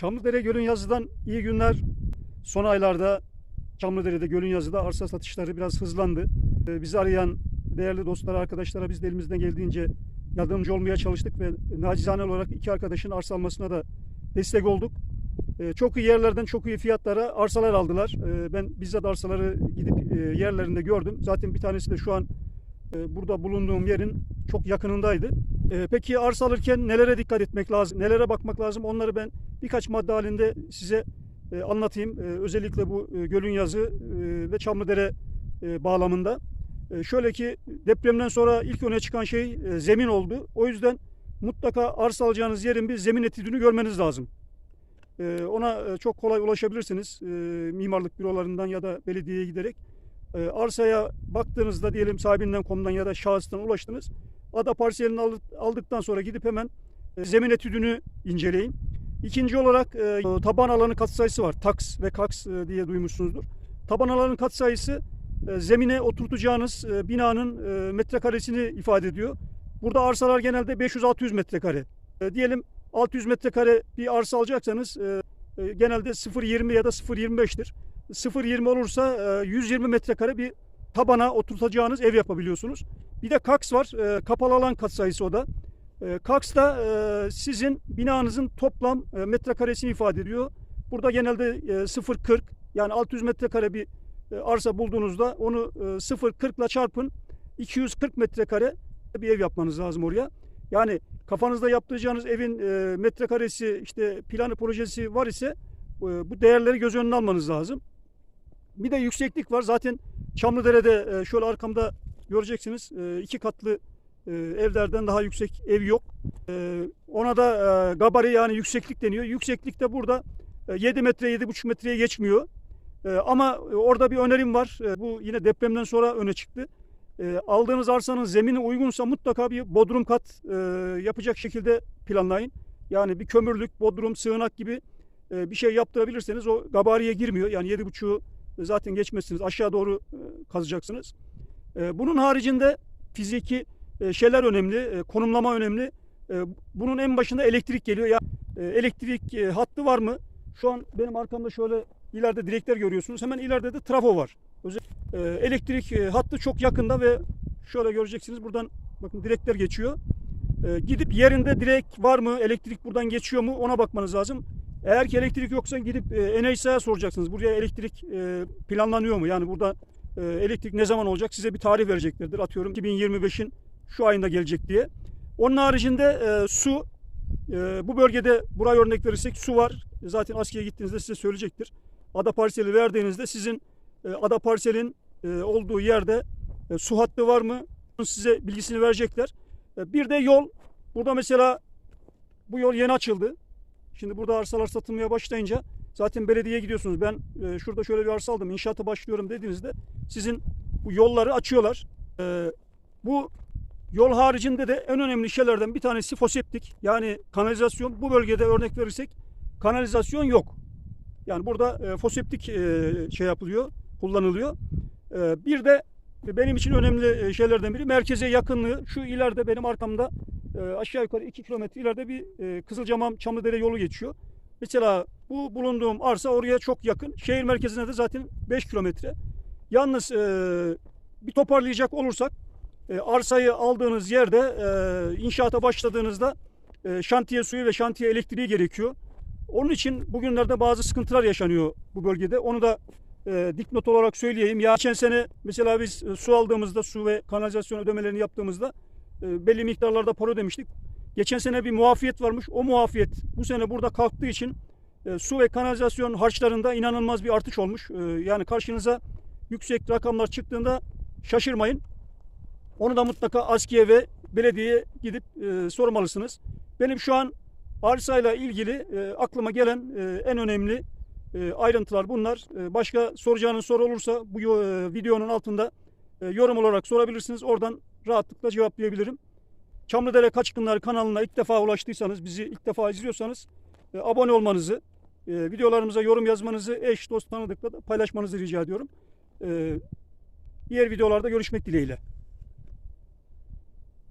Çamlıdere Gölün Yazı'dan iyi günler. Son aylarda Çamlıdere'de Gölün Yazı'da arsa satışları biraz hızlandı. Ee, Bizi arayan değerli dostlara, arkadaşlara biz de elimizden geldiğince yardımcı olmaya çalıştık ve nacizane olarak iki arkadaşın arsa almasına da destek olduk. Ee, Çok iyi yerlerden çok iyi fiyatlara arsalar aldılar. Ee, Ben bizzat arsaları gidip e, yerlerinde gördüm. Zaten bir tanesi de şu an e, burada bulunduğum yerin çok yakınındaydı. Ee, Peki arsa alırken nelere dikkat etmek lazım? Nelere bakmak lazım? Onları ben birkaç madde halinde size e, anlatayım. E, Özellikle bu e, Gölün Yazı e, ve Çamlıdere bağlamında. E, Şöyle ki depremden sonra ilk öne çıkan şey zemin oldu. O yüzden mutlaka arsa alacağınız yerin bir zemin etüdünü görmeniz lazım. Ona çok kolay ulaşabilirsiniz. Mimarlık bürolarından ya da belediyeye giderek. E, Arsaya baktığınızda diyelim sahibinden komdan ya da şahıstan ulaştınız. Ada parselini aldı- aldıktan sonra gidip hemen e, zemin etüdünü inceleyin. İkinci olarak e, taban alanı katsayısı var. TAKS ve KAKS e, diye duymuşsunuzdur. Taban alanı katsayısı e, zemine oturtacağınız e, binanın e, metrekaresini ifade ediyor. Burada arsalar genelde 500-600 metrekare. E, diyelim 600 metrekare bir arsa alacaksanız genelde 0.20 ya da 0.25'tir. 0.20 olursa e, 120 metrekare bir tabana oturtacağınız ev yapabiliyorsunuz. Bir de KAKS var. E, kapalı alan katsayısı o da. E, KAKS da e, sizin binanızın toplam e, metrekaresini ifade ediyor. Burada genelde e, 0.40 yani 600 metrekare bir e, arsa bulduğunuzda onu e, 0.40 ile çarpın 240 metrekare bir ev yapmanız lazım oraya. Yani kafanızda yaptıracağınız evin e, metrekaresi işte planı projesi var ise e, bu değerleri göz önüne almanız lazım. Bir de yükseklik var. Zaten Çamlıdere'de e, şöyle arkamda göreceksiniz e, iki katlı e, evlerden daha yüksek ev yok. E, Ona da e, gabari yani yükseklik deniyor. Yükseklik de burada e, 7 metre 7,5 metreye geçmiyor. E, Ama orada bir önerim var. E, Bu yine depremden sonra öne çıktı. E, Aldığınız arsanın zemini uygunsa mutlaka bir bodrum kat e, yapacak şekilde planlayın. Yani bir kömürlük, bodrum, sığınak gibi e, bir şey yaptırabilirseniz o gabariye girmiyor. Yani 7,5'u zaten geçmezsiniz. Aşağı doğru e, kazacaksınız. E, Bunun haricinde fiziki e, şeyler önemli, e, konumlama önemli. E, Bunun en başında elektrik geliyor. Ya elektrik hattı var mı? Şu an benim arkamda şöyle ileride direkler görüyorsunuz. Hemen ileride de trafo var. Elektrik hattı çok yakında ve şöyle göreceksiniz buradan bakın direkler geçiyor. Gidip yerinde direk var mı? Elektrik buradan geçiyor mu? Ona bakmanız lazım. Eğer ki elektrik yoksa gidip Eneysa'ya soracaksınız. Buraya elektrik planlanıyor mu? Yani burada e, elektrik ne zaman olacak? Size bir tarih vereceklerdir. Atıyorum 2025'in şu ayında gelecek diye. Onun haricinde e, su e, bu bölgede buraya örnek verirsek su var. Zaten askere gittiğinizde size söyleyecektir. Ada parseli verdiğinizde sizin e, ada parselin e, olduğu yerde e, su hattı var mı? Size bilgisini verecekler. E, bir de yol. Burada mesela bu yol yeni açıldı. Şimdi burada arsalar satılmaya başlayınca zaten belediyeye gidiyorsunuz. Ben e, şurada şöyle bir arsa aldım. İnşaata başlıyorum dediğinizde sizin bu yolları açıyorlar. E, bu yol haricinde de en önemli şeylerden bir tanesi foseptik. Yani kanalizasyon. Bu bölgede örnek verirsek kanalizasyon yok. Yani burada e, foseptik e, şey yapılıyor, kullanılıyor. E, bir de benim için önemli e, şeylerden biri merkeze yakınlığı. Şu ileride benim arkamda e, aşağı yukarı 2 kilometre ileride bir e, Kızılcamam Çamlıdere yolu geçiyor. Mesela bu bulunduğum arsa oraya çok yakın. Şehir merkezine de zaten 5 kilometre. Yalnız e, bir toparlayacak olursak e, arsayı aldığınız yerde e, inşaata başladığınızda e, şantiye suyu ve şantiye elektriği gerekiyor. Onun için bugünlerde bazı sıkıntılar yaşanıyor bu bölgede. Onu da e, dipnot olarak söyleyeyim. Ya geçen sene mesela biz e, su aldığımızda su ve kanalizasyon ödemelerini yaptığımızda e, belli miktarlarda para ödemiştik. Geçen sene bir muafiyet varmış. O muafiyet bu sene burada kalktığı için e, su ve kanalizasyon harçlarında inanılmaz bir artış olmuş. E, yani karşınıza yüksek rakamlar çıktığında şaşırmayın. Onu da mutlaka askiye ve belediyeye gidip e, sormalısınız. Benim şu an arsayla ilgili e, aklıma gelen e, en önemli e, ayrıntılar bunlar. E, başka soracağınız soru olursa bu e, videonun altında e, yorum olarak sorabilirsiniz. Oradan rahatlıkla cevaplayabilirim. Çamlıdere Kaçkınlar kanalına ilk defa ulaştıysanız, bizi ilk defa izliyorsanız e, abone olmanızı, e, videolarımıza yorum yazmanızı, eş dost tanıdıkla da paylaşmanızı rica ediyorum. E, diğer videolarda görüşmek dileğiyle.